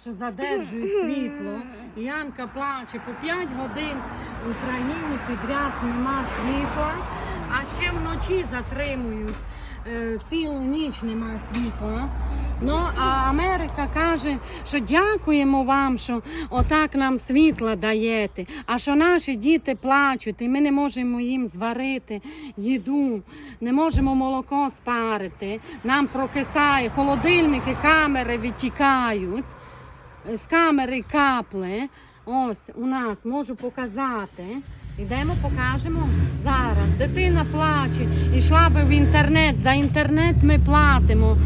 що задержують світло. Янка плаче по 5 годин в Україні підряд нема світла, а ще вночі затримують. Е, Цілу ніч нема світла. Ну, а Америка каже, що дякуємо вам, що отак нам світла даєте, а що наші діти плачуть, і ми не можемо їм зварити їду, не можемо молоко спарити, нам прокисає, холодильники, камери витікають, з камери капли. Ось у нас можу показати. Ідемо, покажемо зараз. Дитина плаче, ішла би в інтернет. За інтернет ми платимо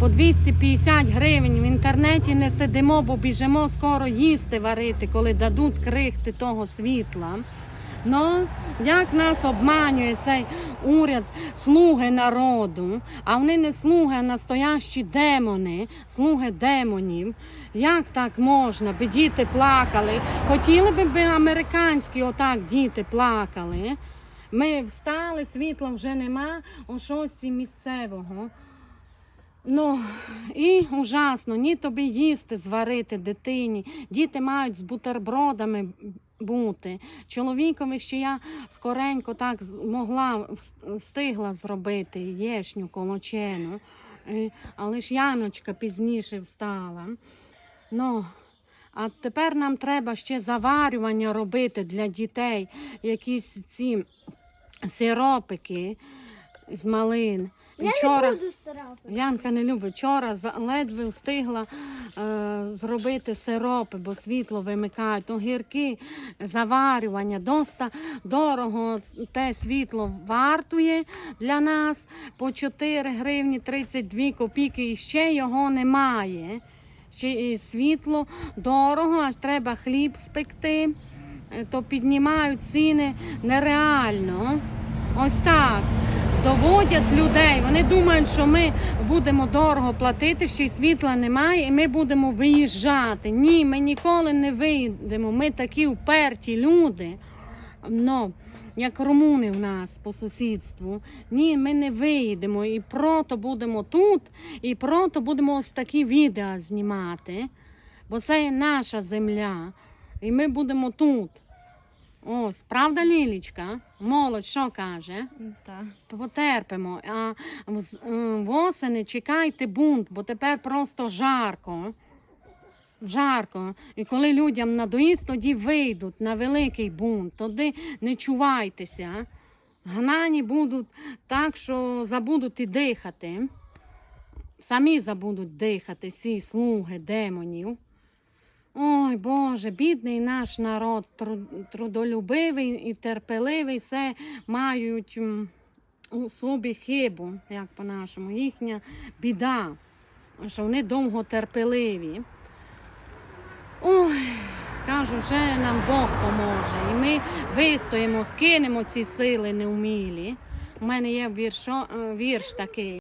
по 250 гривень. В інтернеті не сидимо, бо біжимо скоро їсти варити, коли дадуть крихти того світла. Ну, як нас обманює цей уряд слуги народу, а вони не слуги, а настоящі демони, слуги демонів. Як так можна? Би діти плакали. Хотіли би американські отак діти плакали. Ми встали, світла вже нема, о шостій місцевого. Ну і ужасно, ні тобі їсти зварити дитині. Діти мають з бутербродами бути. Чоловікові ще я скоренько так могла встигла зробити єшню колочену, Е, але ж Яночка пізніше встала. Ну, а тепер нам треба ще заварювання робити для дітей, якісь ці сиропики з малин. Я Вчора... не буду старати. Янка не любить. Вчора ледве встигла е, зробити сиропи, бо світло вимикають. Огірки, заварювання. Доста дорого те світло вартує для нас по 4 гривні 32 копійки і ще його немає. Ще світло дорого, аж треба хліб спекти, Е, то піднімають ціни нереально. Ось так доводять людей. Вони думають, що ми будемо дорого платити, ще й світла немає, і ми будемо виїжджати. Ні, ми ніколи не вийдемо. Ми такі вперті люди. Ну, як румуни в нас по сусідству. Ні, ми не виїдемо. І прото будемо тут, і прото будемо ось такі відео знімати. Бо це є наша земля. І ми будемо тут. Ось, правда, Лілічка? Молодь, що каже? Так. Потерпимо. А е, восени чекайте бунт, бо тепер просто жарко. Жарко. І коли людям надоїсть, тоді вийдуть на великий бунт. Тоді не чувайтеся. Гнані будуть так, що забудуть і дихати. Самі забудуть дихати, всі слуги демонів. Ой, Боже, бідний наш народ, трудолюбивий і терпеливий, все мають у собі хибу, як по-нашому, їхня біда, що вони довго терпеливі. Ой, кажу, вже нам Бог поможе. І ми вистоїмо, скинемо ці сили неумілі. У мене є віршо, е, вірш такий.